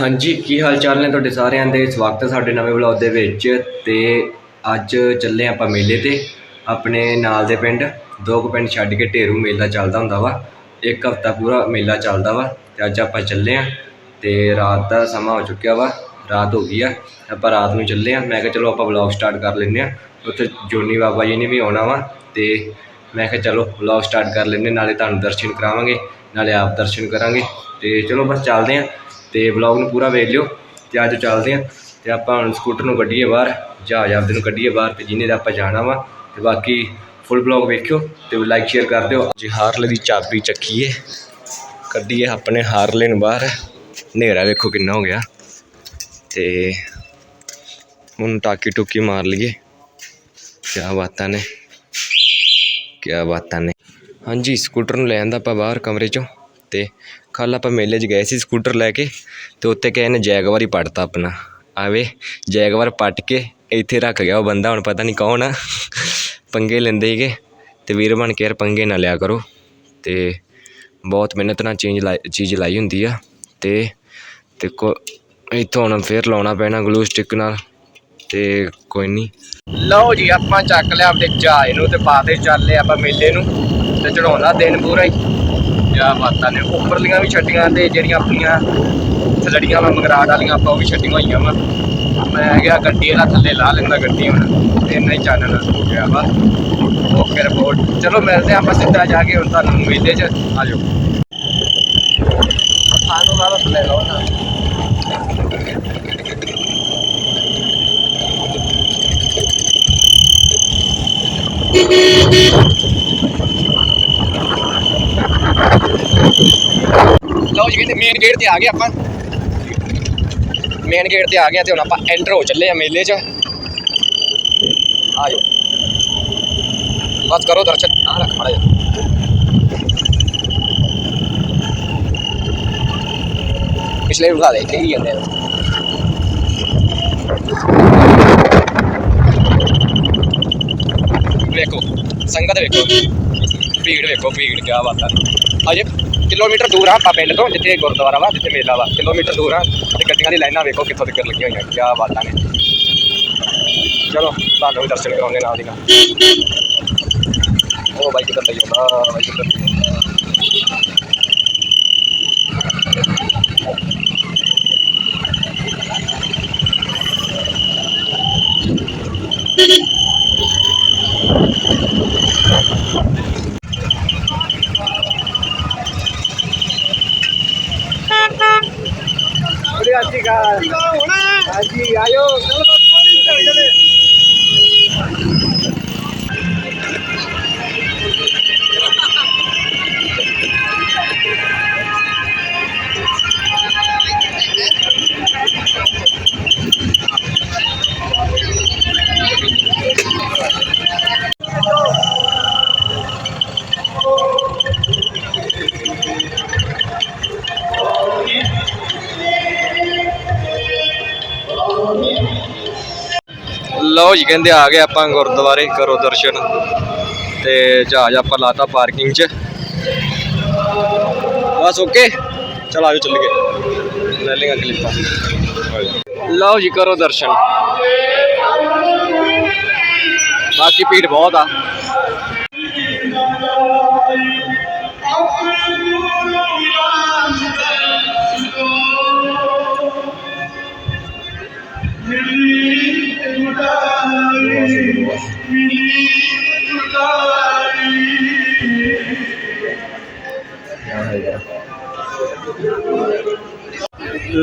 ਹਾਂਜੀ, ਕੀ ਹਾਲ ਚਾਲ ਨੇ ਤੁਹਾਡੇ ਸਾਰਿਆਂ ਦੇ? ਸਵਾਗਤ ਹੈ ਸਾਡੇ ਨਵੇਂ ਵਲੌਗ ਦੇ ਵਿੱਚ ਤੇ ਅੱਜ ਚੱਲੇ ਆਪਾਂ ਮੇਲੇ ਤੇ, ਆਪਣੇ ਨਾਲ ਦੇ ਪਿੰਡ। ਦੋ ਕੁ ਪਿੰਡ ਛੱਡ ਕੇ ਢੇਰੂ ਮੇਲਾ ਚੱਲਦਾ ਹੁੰਦਾ ਵਾ। ਇੱਕ ਹਫਤਾ ਪੂਰਾ ਮੇਲਾ ਚੱਲਦਾ ਵਾ ਤੇ ਅੱਜ ਆਪਾਂ ਚੱਲੇ ਆ ਤੇ ਰਾਤ ਦਾ ਸਮਾਂ ਹੋ ਚੁੱਕਿਆ ਵਾ, ਰਾਤ ਹੋ ਗਈ ਆ। ਆਪਾਂ ਰਾਤ ਨੂੰ ਚੱਲੇ ਆ ਮੈਂ ਕਿਹਾ ਚਲੋ ਆਪਾਂ ਵਲੌਗ ਸਟਾਰਟ ਕਰ ਲੈਂਦੇ ਆ ਉੱਥੇ ਜੋਨੀ ਬਾਬਾ ਜੀ ਨੇ ਵੀ ਆਉਣਾ ਵਾ ਤੇ ਮੈਂ ਕਿਹਾ ਚਲੋ ਵਲੌਗ ਸਟਾਰਟ ਕਰ ਲੈਂਦੇ ਨਾਲੇ ਤੁਹਾਨੂੰ ਦਰਸ਼ਨ ਕਰਾਵਾਂਗੇ, ਨਾਲੇ ਆਪ ਦਰਸ਼ਨ ਕਰਾਂਗੇ ਤੇ ਚਲੋ ਬਸ ਚੱਲਦੇ ਆ ਤੇ ਵਲੌਗ ਨੂੰ ਪੂਰਾ ਵੇਖ ਲਿਓ ਤੇ ਅੱਜ ਚੱਲਦੇ ਆ ਤੇ ਆਪਾਂ ਹੁਣ ਸਕੂਟਰ ਨੂੰ ਕੱਢੀਏ ਬਾਹਰ, ਜਹਾਜ਼ ਆਪਦੇ ਨੂੰ ਕੱਢੀਏ ਬਾਹਰ ਤੇ ਜਿੰਨੇ ਦਾ ਆਪਾਂ ਜਾਣਾ ਵਾ ਤੇ ਬਾਕੀ ਫੁੱਲ ਵਲੌਗ ਵੇਖਿਓ ਤੇ ਲਾਈਕ ਸ਼ੇਅਰ ਕਰ ਦਿਓ। ਜੀ ਹਾਰਲੇ ਦੀ ਚਾਬੀ ਚੱਕੀਏ, ਕੱਢੀਏ ਆਪਣੇ ਹਾਰਲੇ ਨੂੰ ਬਾਹਰ। ਹਨੇਰਾ ਵੇਖੋ ਕਿੰਨਾ ਹੋ ਗਿਆ। ਤੇ ਹੁਣ ਟਾਕੀ ਟੁਕੀ ਮਾਰ ਲਈਏ। ਕਿਆ ਬਾਤਾਂ ਨੇ, ਕਿਆ ਬਾਤਾਂ ਨੇ। ਹਾਂਜੀ ਸਕੂਟਰ ਨੂੰ ਲੈ ਆਂਦਾ ਆਪਾਂ ਬਾਹਰ ਕਮਰੇ ਚੋਂ ਤੇ ਕੱਲ ਆਪਾਂ ਮੇਲੇ 'ਚ ਗਏ ਸੀ ਸਕੂਟਰ ਲੈ ਕੇ ਅਤੇ ਉੱਥੇ ਕਿਸੇ ਨੇ ਜੈਗਵਾਰ ਹੀ ਪੜਤਾ ਆਪਣਾ। ਆਵੇ, ਜੈਗਵਾਰ ਪੱਟ ਕੇ ਇੱਥੇ ਰੱਖ ਗਿਆ ਉਹ ਬੰਦਾ, ਹੁਣ ਪਤਾ ਨਹੀਂ ਕੌਣ ਆ। ਪੰਗੇ ਲੈਂਦੇ ਸੀਗੇ ਅਤੇ ਵੀਰ ਬਣ ਕੇ ਯਾਰ ਪੰਗੇ ਨਾ ਲਿਆ ਕਰੋ। ਅਤੇ ਬਹੁਤ ਮਿਹਨਤ ਨਾਲ ਚੇਂਜ ਲਾਈ, ਚੀਜ਼ ਲਾਈ ਹੁੰਦੀ ਆ। ਅਤੇ ਤੇ ਕੋ ਇੱਥੋਂ ਹੁਣ ਫਿਰ ਲਾਉਣਾ ਪੈਣਾ ਗਲੂ ਸਟਿਕ ਨਾਲ ਤੇ ਕੋਈ ਨਹੀਂ ਲਓ ਜੀ, ਆਪਾਂ ਚੱਕ ਲਿਆ ਆਪਣੇ ਜਹਾਜ਼ ਨੂੰ ਤੇ ਪਾਤੇ ਚੱਲੇ ਆਪਾਂ ਮੇਲੇ ਨੂੰ ਤੇ ਚੜਾਉਂਦਾ ਦਿਨ ਪੂਰਾ ਹੀ। ਕਿਆ ਬਾਤਾਂ ਨੇ। ਉੱਪਰਲੀਆਂ ਵੀ ਛੱਡੀਆਂ ਤੇ ਜਿਹੜੀਆਂ ਆਪਣੀਆਂ ਥਲੜੀਆਂ ਵਾ ਮਗਰਾਟ ਵਾਲੀਆਂ, ਆਪਾਂ ਉਹ ਵੀ ਛੱਡੀਆਂ ਹੋਈਆਂ ਵਾ। ਮੈਂ ਕਿਹਾ ਗੱਡੀ ਇਹਦਾ ਥੱਲੇ ਲਾ ਲੈਂਦਾ ਗੱਡੀ ਹੁਣ, ਤੇ ਇੰਨਾ ਹੀ ਚਾਨਣ ਹੋ ਗਿਆ ਵਾ। Okay report. ਚਲੋ ਮਿਲਦੇ ਹਾਂ ਆਪਾਂ ਸਿੱਧਾ ਜਾ ਕੇ ਹੁਣ ਤੁਹਾਨੂੰ ਮੇਲੇ 'ਚ। ਆ ਜਾਓ ਸਾਨੂੰ ਵਾਲਾ ਥੱਲੇ ਲਾਓ ਨਾ। ਲਓ ਜੀ ਕਹਿੰਦੇ ਮੇਨ ਗੇਟ ਤੇ ਆ ਗਏ ਆਪਾਂ। ਮੇਨ ਗੇਟ ਤੇ ਆ ਗਏ ਤੇ ਹੁਣ ਆਪਾਂ ਐਂਟਰ ਹੋ ਚੱਲੇ ਆ ਮੇਲੇ 'ਚ। ਆ ਜਾਓ ਬਸ ਕਰੋ ਦਰਸ਼ਨ। ਆ ਰੱਖ ਮਾੜਾ ਜਿਹਾ। ਪਿਛਲੇ ਵਿਖਾ ਦੇ ਇੱਥੇ ਜਾਂਦੇ ਆ। ਵੇਖੋ, ਸੰਗਤ ਵੇਖੋ। ਭੀੜ ਵੇਖੋ, ਭੀੜ, ਕਿਆ ਬਾਤ ਹੈ ਅਜੇ ਕਿਲੋਮੀਟਰ ਦੂਰ ਆ ਆਪਾਂ ਪਿੰਡ ਤੋਂ ਜਿੱਥੇ ਗੁਰਦੁਆਰਾ ਵਾ ਜਿੱਥੇ ਮੇਲਾ ਵਾ ਕਿਲੋਮੀਟਰ ਦੂਰ ਆ ਤੇ ਗੱਡੀਆਂ ਦੀ ਲਾਈਨਾਂ ਵੇਖੋ ਕਿੱਥੋਂ ਤੱਕ ਲੱਗੀਆਂ ਹੋਈਆਂ ਕਿਆ ਬਾਤਾਂ ਨੇ ਚਲੋ ਤੁਹਾਨੂੰ ਵੀ ਦਰਸ਼ਨ ਕਰਾਉਂਦੇ ਨਾਲ ਦੀ ਨਾਲ ਉਹ ਬਾਈ ਕਿੱਧਰ ਲਈ ਆਉਂਦਾ ਬਾਈ ਕਿੱਧਰ ਲਈ ਉਹਦੇ ਆਸੀ ਕਾ ਹਾਂਜੀ ਆਇਓ। ਲਓ ਕਹਿੰਦੇ ਆ ਗਏ ਆਪਾਂ ਗੁਰਦੁਆਰੇ ਕਰੋ ਦਰਸ਼ਨ ਤੇ ਜਹਾਜ਼ ਆਪਾਂ ਲਾਤਾ ਪਾਰਕਿੰਗ 'ਚ। ਬਸ ਓਕੇ, ਚਲ ਆਜੋ ਚੱਲੀਏ ਲੈ ਲੇਗਾ ਕਲਿੱਪਾਂ। ਲਓ ਜੀ, ਕਰੋ ਦਰਸ਼ਨ। ਬਾਕੀ ਭੀੜ ਬਹੁਤ ਆ।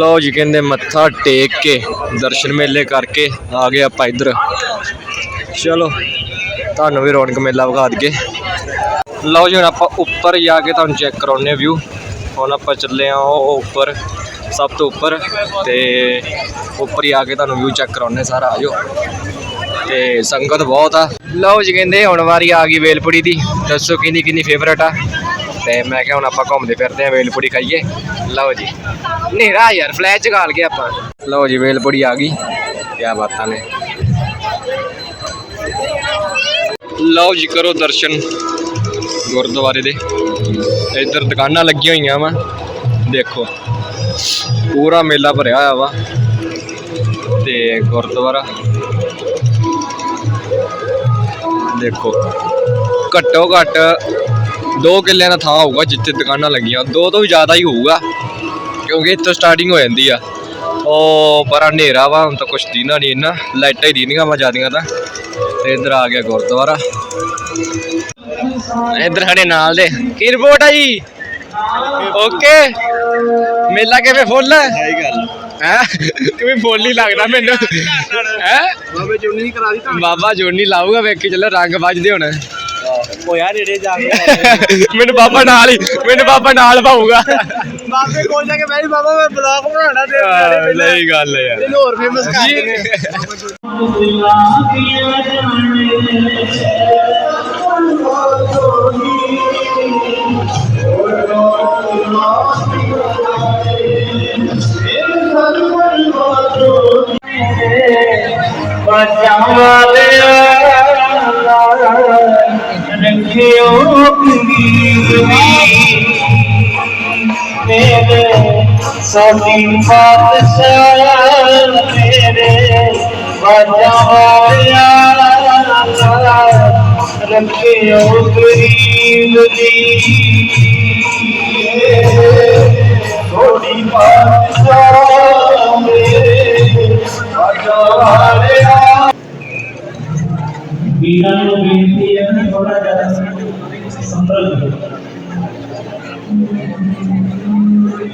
ਲਓ ਜੀ ਕਹਿੰਦੇ ਮੱਥਾ ਟੇਕ ਕੇ ਦਰਸ਼ਨ ਮੇਲੇ ਕਰਕੇ ਆ ਗਏ ਆਪਾਂ ਇੱਧਰ। ਚਲੋ, ਤੁਹਾਨੂੰ ਵੀ ਰੌਣਕ ਮੇਲਾ ਵਿਖਾ ਦਈਏ। ਲਓ ਜੀ ਹੁਣ ਆਪਾਂ ਉੱਪਰ ਜਾ ਕੇ ਤੁਹਾਨੂੰ ਚੈੱਕ ਕਰਾਉਨੇ ਵਿਊ ਹੁਣ ਆਪਾਂ ਚੱਲੇ ਆ ਉਹ ਉੱਪਰ, ਸਭ ਤੋਂ ਉੱਪਰ ਤੇ ਉੱਪਰ ਹੀ ਆ ਕੇ ਤੁਹਾਨੂੰ ਵਿਊ ਚੈੱਕ ਕਰਾਉਨੇ ਸਾਰਾ ਆਜੋ ਤੇ ਸੰਗਤ ਬਹੁਤ ਆ। ਲਓ ਜੀ ਕਹਿੰਦੇ ਹੁਣ ਵਾਰੀ ਆ ਗਈ ਵੇਲਪੁੜੀ ਦੀ। ਦੱਸੋ ਕਿੰਨੀ ਕਿੰਨੀ ਫੇਵਰਟ ਆ? ਤੇ ਮੈਂ ਕਿਹਾ ਹੁਣ ਆਪਾਂ ਘੁੰਮਦੇ ਫਿਰਦੇ ਆ ਵੇਲਪੁੜੀ ਖਾਈਏ। ਲਓ ਜੀ। ਹਨੇਰਾ ਯਾਰ ਫਲੈਸ਼ ਜਗਾਲ ਕੇ ਆਪਾਂ। ਲਓ ਜੀ, ਵੇਲਪੁੜੀ ਆ ਗਈ। ਕੀ ਬਾਤਾਂ ਨੇ। ਲਓ ਜੀ, ਕਰੋ ਦਰਸ਼ਨ ਗੁਰਦੁਆਰੇ ਦੇ। ਇੱਧਰ ਦੁਕਾਨਾਂ ਲੱਗੀਆਂ ਹੋਈਆਂ ਵਾ। ਦੇਖੋ, ਪੂਰਾ ਮੇਲਾ ਭਰਿਆ ਹੋਇਆ ਵਾ। ਤੇ ਗੁਰਦੁਆਰਾ। ਦੇਖੋ, ਘੱਟੋ ਘੱਟ 2 ਕਿੱਲਿਆਂ ਦਾ ਥਾਂ ਹੋਊਗਾ ਜਿੱਥੇ ਦੁਕਾਨਾਂ ਲੱਗੀਆਂ ਦੋ ਤੋਂ ਵੀ ਜ਼ਿਆਦਾ ਹੀ ਹੋਊਗਾ ਕਿਉਂਕਿ ਇੱਥੋਂ ਸਟਾਰਟਿੰਗ ਹੋ ਜਾਂਦੀ ਆ। ਉਹ ਪਰ ਹਨੇਰਾ ਵਾ ਹੁਣ ਤਾਂ ਕੁਛ ਦੀਨਾ ਨਹੀਂ ਇੰਨਾ ਲਾਈਟਾਂ ਹੀ ਦੀਨੀਆਂ ਵਾ ਜਿਆਦੀਆਂ ਤਾਂ। ਤੇ ਇੱਧਰ ਆ ਗਿਆ ਗੁਰਦੁਆਰਾ। ਇੱਧਰ ਸਾਡੇ ਨਾਲ ਦੇ ਕੀ ਰਿਪੋਰਟ ਆ ਜੀ? ਓਕੇ ਮੇਲਾ ਕਿਵੇਂ ਫੁੱਲ? ਹੈ ਸਹੀ ਗੱਲ। ਹੈ? ਕਿਵੇਂ ਫੁੱਲ ਹੀ ਲੱਗਦਾ ਮੈਨੂੰ? ਹੈ? ਬਾਬੇ ਜੁਨੀ ਨਹੀਂ ਕਰਾ ਦੀ ਬਾਬਾ ਜੋਨੀ ਲਾਊਗਾ ਵੇਖ ਕੇ ਚੱਲੋ ਰੰਗ ਵੱਜਦੇ ਹੁਣ। ਹੋਇਆ ਨੇੜੇ ਜਾ ਕੇ ਮੈਨੂੰ ਬਾਬਾ ਨਾਲ ਹੀ ਮੈਨੂੰ ਬਾਬਾ ਨਾਲ ਪਾਊਗਾ। ਬਾਬੇ ਕੋਲ ਜਾ ਕੇ ਮੈਂ ਵੀ ਬਾਬਾ ਮੈਂ ਬਲੌਗ ਬਣਾਉਣਾ ਤੇ ਸਹੀ ਗੱਲ ਹੈ ਯਾਰ। ਤੈਨੂੰ ਹੋਰ ਫੇਮਸ ਕਰ ਜੀ। ਦੇਣੇ ਸਾਡੀ ਪਾਤਸ਼ਾਹ ਮੇਰੇ ਬਾਜਾ ਵਾਲਿਆ ਰੱਖਿਓ ਗਰੀਬ ਦੀ ਥੋੜੀ ਪਾਤਸ਼ਾਹ ਮੇਰੇ ਬਾਜਾ ਵਾਲਿਆ ਵੀਰਾਂ ਨੂੰ ਬੇਨਤੀ ਹੈ ਥੋੜਾ ਜਿਹਾ ਸੰਭਲ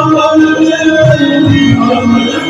이노래는제地方.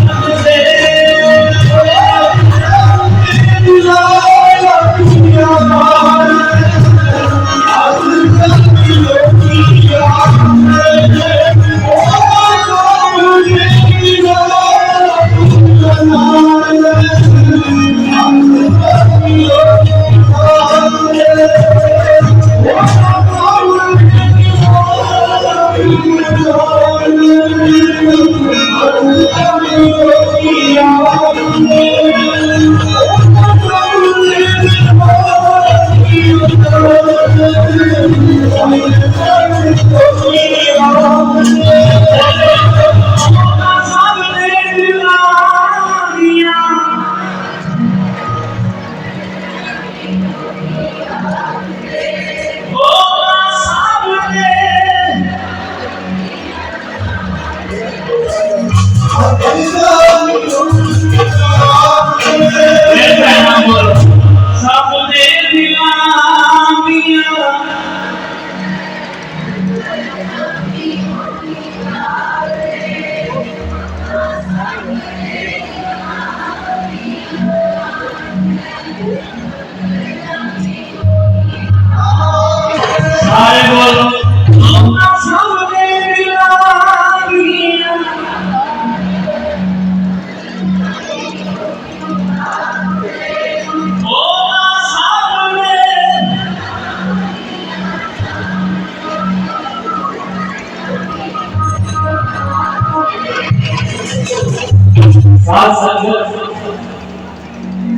ਸਾਧ ਸੰਗਤ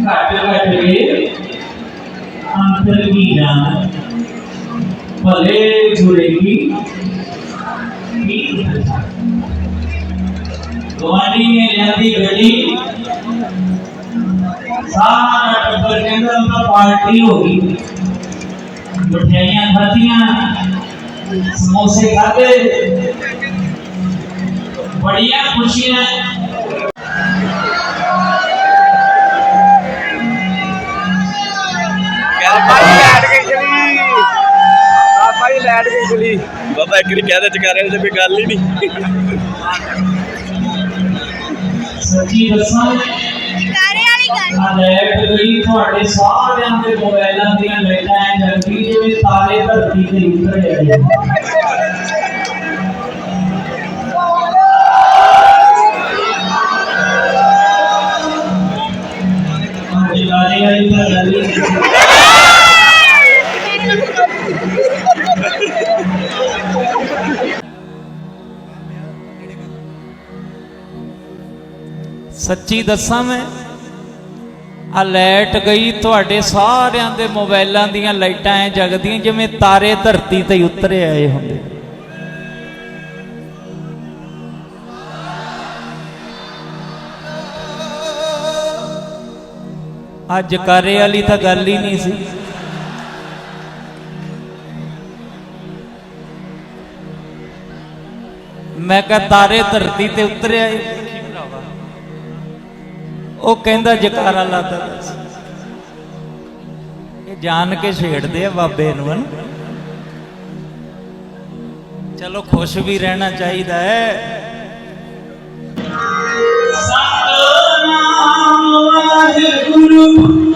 ਘਟ ਘਟ ਕੇ ਅੰਤਰ ਕੀ ਜਾਣ ਭਲੇ ਜੁੜੇਗੀ ਗਵਾਂਢੀ ਨੇ ਲਿਆਂਦੀ ਗੱਡੀ ਸਾਰਾ ਟੱਬਰ ਕਹਿੰਦਾ ਉਹ ਤਾਂ ਪਾਰਟੀ ਹੋ ਗਈ ਮਠਿਆਈਆਂ ਖਾਧੀਆਂ ਸਮੋਸੇ ਖਾਧੇ ਜੀ ਲੈਟ ਗਈ ਚਲੀ। ਬਾਬਾ ਜੀ ਲੈਟ ਗਈ ਚਲੀ। ਬਾਬਾ ਇੱਕ ਵਾਰੀ ਕਹਿ ਦੇ ਚਕਾਰੇ ਤੇ ਕੋਈ ਗੱਲ ਹੀ ਨਹੀਂ। ਸੱਚੀ ਦੱਸਾਂ ਕਾਰੇ ਵਾਲੀ ਗੱਲ। ਆ ਲੈਟ ਗਈ ਤੁਹਾਡੇ ਸਾਰਿਆਂ ਦੇ ਮੋਬਾਈਲਾਂ ਦੀਆਂ ਲਾਈਟਾਂ ਐ ਜਲਦੀ ਜਿਵੇਂ ਤਾਰੇ ਧਰਤੀ ਤੇ ਉਤਰ ਆਏ ਸੱਚੀ ਦੱਸਾਂ ਮੈਂ, ਆ ਲਾਈਟ ਗਈ ਤੁਹਾਡੇ ਸਾਰਿਆਂ ਦੇ ਮੋਬਾਈਲਾਂ ਦੀਆਂ ਲਾਈਟਾਂ ਐ ਜਗਦੀਆਂ ਜਿਵੇਂ ਤਾਰੇ ਧਰਤੀ ਤੇ ਉਤਰੇ ਆਏ ਹੁੰਦੇ। ਅੱਜ ਕਰੇ ਵਾਲੀ ਤਾਂ ਗੱਲ ਹੀ ਨਹੀਂ ਸੀ। ਮੈਂ ਕਿਹਾ ਤਾਰੇ ਧਰਤੀ ਤੇ ਉਤਰੇ ਆਏ। ਉਹ ਕਹਿੰਦਾ ਜਕਾਰਾ ਲਾਦਾ ਇਹ ਜਾਣ ਕੇ ਛੇੜਦੇ ਆ ਬਾਬੇ ਨੂੰ, ਹਨ? ਚਲੋ, ਖੁਸ਼ ਵੀ ਰਹਿਣਾ ਚਾਹੀਦਾ ਹੈ। ਸਤਨਾਮ ਵਾਹਿਗੁਰੂ।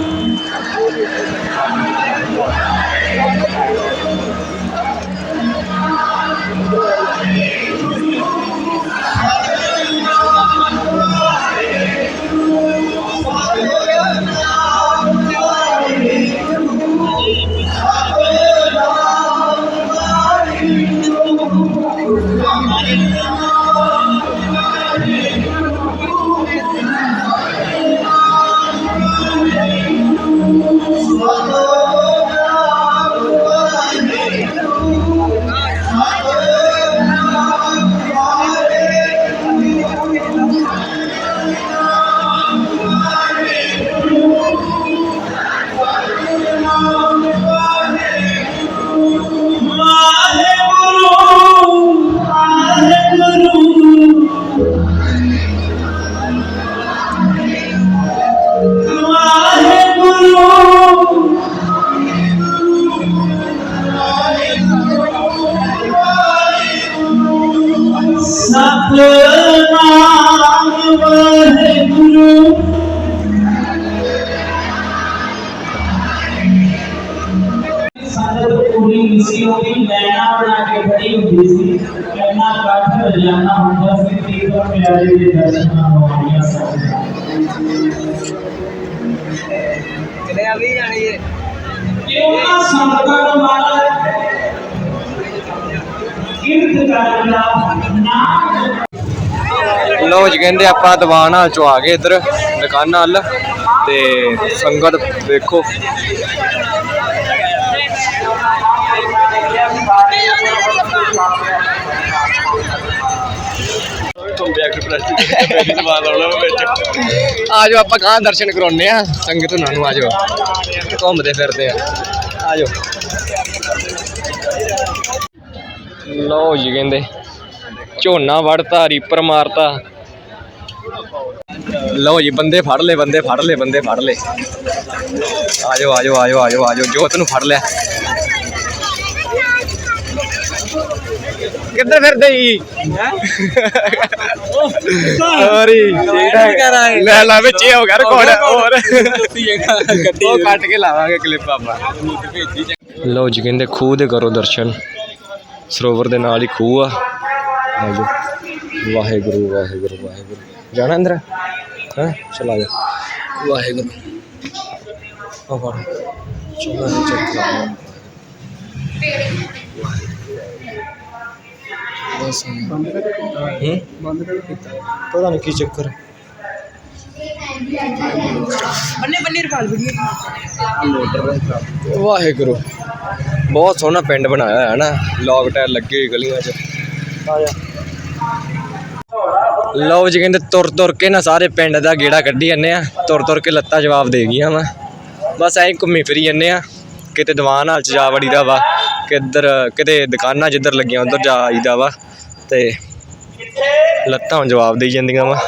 ਸਤਨਾਮ ਵਾਹਿਗੁਰੂ ਸੰਗਤ ਪੂਰੀ ਮਿਸੀ ਹੋਈ ਲੈਣਾ ਬਣਾ ਕੇ ਖੜੀ ਹੁੰਦੀ ਸੀ ਕਿੰਨਾ ਕੱਠ ਰਜਾਨਾ ਹੁੰਦਾ ਸੀ ਤੀਰ ਪਿਆਰੇ ਦੇ ਦਰਸ਼ਨਾਂ ਹੋਣੀਆਂ ਸਭ ਕਿਨੇ ਆ ਵੀ ਜਾਣੀ ਲੋ ਜੀ, ਕਹਿੰਦੇ ਆਪਾਂ ਦੀਵਾਨ ਹਾਲ ਚੋਂ ਆ ਗਏ ਇੱਧਰ, ਦੁਕਾਨਾਂ ਵੱਲ ਤੇ ਸੰਗਤ ਵੇਖੋ ਤੁਮ ਬੈਕ ਪਲਾਸਟਿਕ ਮੇਰੀ ਆਉਣਾ ਵਿੱਚ ਆ ਜਾਓ ਆਪਾਂ ਕਾਂ ਦਰਸ਼ਨ ਕਰਾਉਣੇ ਆ ਸੰਗਤ ਉਹਨਾਂ ਨੂੰ ਆ ਜਾਓ ਘੁੰਮਦੇ ਫਿਰਦੇ ਆ। ਆ ਜਾਓ ਲੋ ਜੀ, ਕਹਿੰਦੇ ਝੋਨਾ ਵੜਤਾ, ਰੀਪਰ ਮਾਰਤਾ। ਲਓ ਜੀ, ਬੰਦੇ ਫੜ ਲਏ, ਬੰਦੇ ਫੜ ਲਏ, ਬੰਦੇ ਫੜ ਲਏ। ਆ ਜਾਓ ਆ ਜਾਓ ਆ ਜੋਤ ਨੂੰ ਫੜ ਲਿਆ। ਕਿੱਧਰ ਫਿਰਦੇ ਜੀ? ਸੌਰੀ ਲੈ, ਲਾ, ਵਿੱਚ ਇਹ ਹੋ ਗਿਆ ਰਿਕਾਰਡ ਹੋਰ। ਉਹ ਕੱਟ ਕੇ ਲਾਵਾਂਗੇ ਕਲਿੱਪ ਆਪਾਂ। ਲਓ ਜੀ, ਕਹਿੰਦੇ ਖੂਹ ਦੇ ਕਰੋ ਦਰਸ਼ਨ। ਸਰੋਵਰ ਦੇ ਨਾਲ ਹੀ ਖੂਹ ਆ। ਆ ਜਾਓ ਵਾਹਿਗੁਰੂ ਵਾਹਿਗੁਰੂ ਵਾਹਿਗੁਰੂ। ਜਾਣਾ ਅੰਦਰ? ਹਾਂ? ਚਲਾ ਜਾ। ਵਾਹਿਗੁਰੂ। ਆ ਫੜ। ਚਲਾ ਜਾ ਚੱਕ ਲਾ। ਬਸ ਹੂੰ? ਬੰਦ ਕਰ ਕੀਤਾ ਪਤਾ ਨਹੀਂ ਕੀ ਚੱਕਰ। ਬੰਨੇ ਬੰਨੇ ਰਫਾਲ ਵੀਡੀਓ। ਵਾਹਿਗੁਰੂ। ਬਹੁਤ ਸੋਹਣਾ ਪਿੰਡ ਬਣਾਇਆ ਹੈ ਨਾ। ਲੌਕ ਟਾਇਰ ਲੱਗੇ ਹੋਏ ਗਲੀਆਂ 'ਚ। ਲਓ ਜੀ ਕਹਿੰਦੇ ਤੁਰ ਤੁਰ ਕੇ ਨਾ ਸਾਰੇ ਪਿੰਡ ਦਾ ਗੇੜਾ ਕੱਢੀ ਜਾਂਦੇ ਆ। ਤੁਰ ਤੁਰ ਕੇ ਲੱਤਾਂ ਜਵਾਬ ਦੇ ਗਈਆਂ ਵਾ। ਬਸ ਐਂ ਘੁੰਮੀ ਫਿਰੀ ਜਾਂਦੇ ਆ। ਕਿਤੇ ਦੀਵਾਨ ਹਾਲ ਚ ਜਾ ਵੜੀਦਾ ਵਾ ਕਿੱਧਰ ਕਿਤੇ ਦੁਕਾਨਾਂ ਜਿੱਧਰ ਲੱਗੀਆਂ ਉਧਰ ਜਾ ਆਈਦਾ ਵਾ, ਤੇ ਲੱਤਾਂ ਹੁਣ ਜਵਾਬ ਦੇਈ ਜਾਂਦੀਆਂ ਵਾ।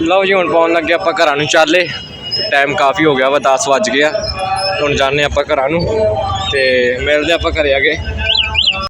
ਲਓ ਜੀ, ਹੁਣ ਪਾਉਣ ਲੱਗੇ ਆਪਾਂ ਘਰਾਂ ਨੂੰ ਚੱਲੇ। ਟਾਈਮ ਕਾਫੀ ਹੋ ਗਿਆ ਵਾ 10 ਵੱਜ ਗਿਆ ਹੁਣ ਜਾਂਦੇ ਆਪਾਂ ਘਰਾਂ ਨੂੰ, ਤੇ ਮਿਲਦੇ ਆਪਾਂ ਘਰੇ ਆ ਕੇ।